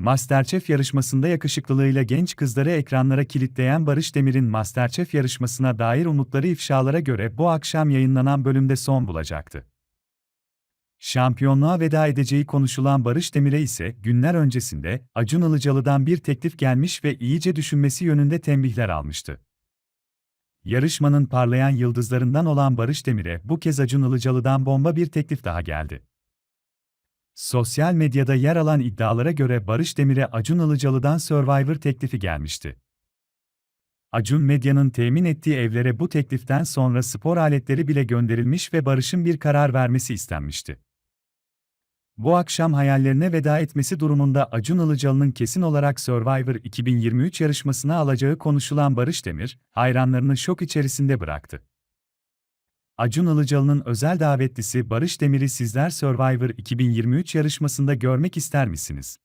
Masterchef yarışmasında yakışıklılığıyla genç kızları ekranlara kilitleyen Barış Demir'in Masterchef yarışmasına dair umutları ifşalara göre bu akşam yayınlanan bölümde son bulacaktı. Şampiyonluğa veda edeceği konuşulan Barış Demir'e ise günler öncesinde Acun Ilıcalı'dan bir teklif gelmiş ve iyice düşünmesi yönünde tembihler almıştı. Yarışmanın parlayan yıldızlarından olan Barış Demir'e bu kez Acun Ilıcalı'dan bomba bir teklif daha geldi. Sosyal medyada yer alan iddialara göre Barış Demir'e Acun Ilıcalı'dan Survivor teklifi gelmişti. Acun Medya'nın temin ettiği evlere bu tekliften sonra spor aletleri bile gönderilmiş ve Barış'ın bir karar vermesi istenmişti. Bu akşam hayallerine veda etmesi durumunda Acun Ilıcalı'nın kesin olarak Survivor 2023 yarışmasına alacağı konuşulan Barış Demir, hayranlarını şok içerisinde bıraktı. Acun Ilıcalı'nın özel davetlisi Barış Demir'i sizler Survivor 2023 yarışmasında görmek ister misiniz?